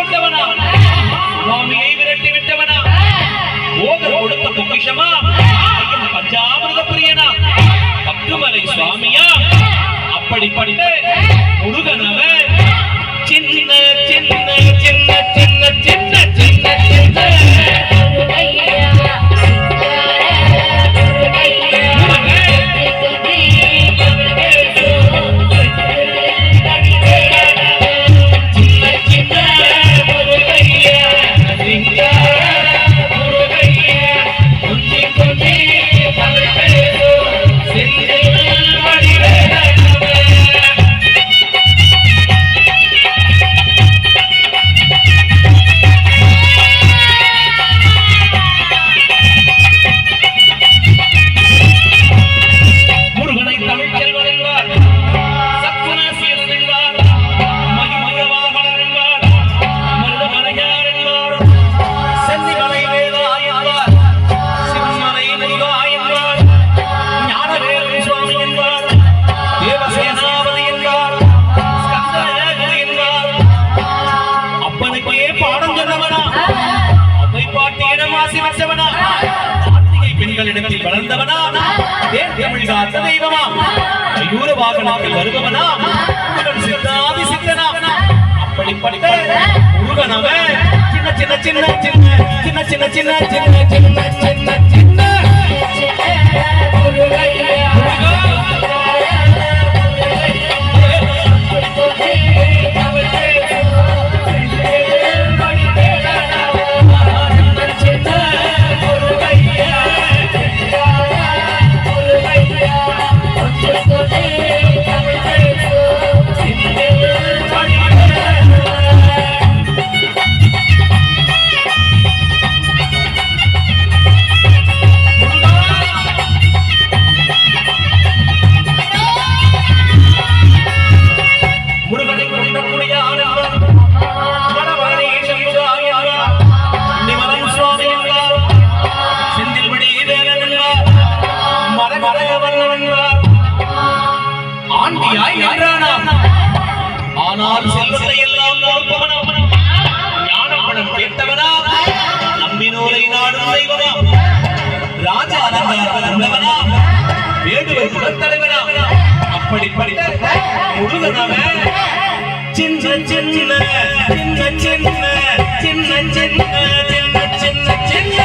போட்டவனா? சுவாமியை விரட்டி விட்டவனா ஓகர் கொடுத்த பொக்கிஷமா? பஞ்சாமிரத பிரியனா பத்துமலை சுவாமியா? அப்படிப்பட்ட முருகன் அவன். பாடம் சொன்னவனா அம்மை பாட்டு இடமாசி வச்சவனா கார்த்திகை பெண்களிடத்தில் வளர்ந்தவனா தேர் தமிழ் காத்த தெய்வமா யூர வாகனத்தில் வருபவனா சித்தாதி சித்தனா அப்படிப்பட்ட முருகனவன் சின்ன சின்ன சின்ன சின்ன சின்ன சின்ன சின்ன சின்ன சின்ன தாய் என்றானாம் ஆனால் செல்வத்தை எல்லாம் கொடுப்பவனாம் ஞானப்படம் கேட்டவனா நம்பினோரை நாடும் செய்வனா. ராஜ அலங்காரம் உள்ளவனா வேடுவர் குலத்தலைவனா அப்படிப்பட்ட முருகனாக சின்ன சின்ன சின்ன சின்ன சின்ன சின்ன சின்ன சின்ன சின்ன.